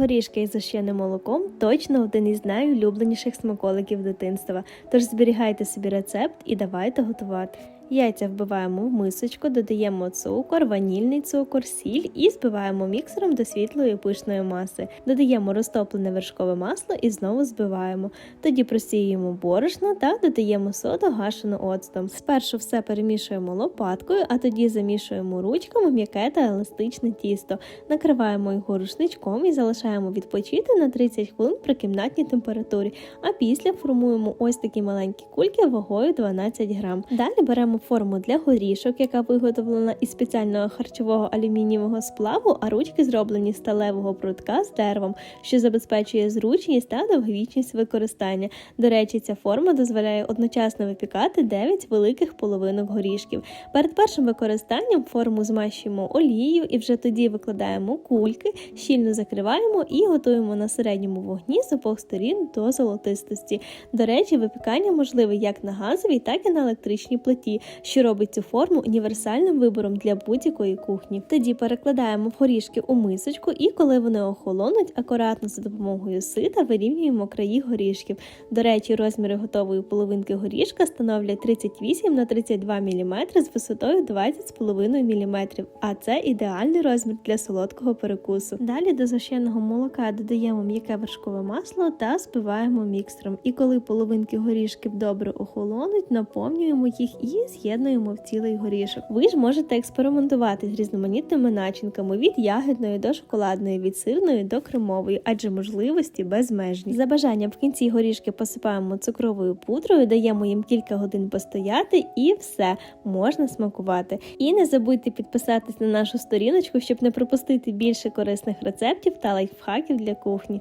Горішки із ощеним молоком точно один із найулюбленіших смаколиків дитинства. Тож зберігайте собі рецепт і давайте готувати. Яйця вбиваємо в мисочку, додаємо цукор, ванільний цукор, сіль і збиваємо міксером до світлої пишної маси. Додаємо розтоплене вершкове масло і знову збиваємо. Тоді просіюємо борошно та додаємо соду гашену оцтом. Спершу все перемішуємо лопаткою, а тоді замішуємо ручками м'яке та еластичне тісто. Накриваємо його рушничком і залишаємо відпочити на 30 хвилин при кімнатній температурі. А після формуємо ось такі маленькі кульки вагою 12 грам. Далі беремо форму для горішок, яка виготовлена із спеціального харчового алюмінієвого сплаву, а ручки зроблені з сталевого прутка з деревом, що забезпечує зручність та довговічність використання. До речі, ця форма дозволяє одночасно випікати 9 великих половинок горішків. Перед першим використанням форму змащуємо олією і вже тоді викладаємо кульки, щільно закриваємо і готуємо на середньому вогні з обох сторін до золотистості. До речі, випікання можливе як на газовій, так і на електричній плиті, що робить цю форму універсальним вибором для будь-якої кухні. Тоді перекладаємо горішки у мисочку, і коли вони охолонуть, акуратно за допомогою сита вирівнюємо краї горішків. До речі, розміри готової половинки горішка становлять 38 на 32 мм з висотою 20,5 мм, а це ідеальний розмір для солодкого перекусу. Далі до зощеного молока додаємо м'яке вершкове масло та збиваємо міксером. І коли половинки горішків добре охолонуть, наповнюємо їх і з'єднуємо в цілий горішок. Ви ж можете експериментувати з різноманітними начинками від ягідної до шоколадної, від сирної до кремової, адже можливості безмежні. За бажанням в кінці горішки посипаємо цукровою пудрою, даємо їм кілька годин постояти, і все можна смакувати. І не забудьте підписатись на нашу сторіночку, щоб не пропустити більше корисних рецептів та лайфхаків для кухні.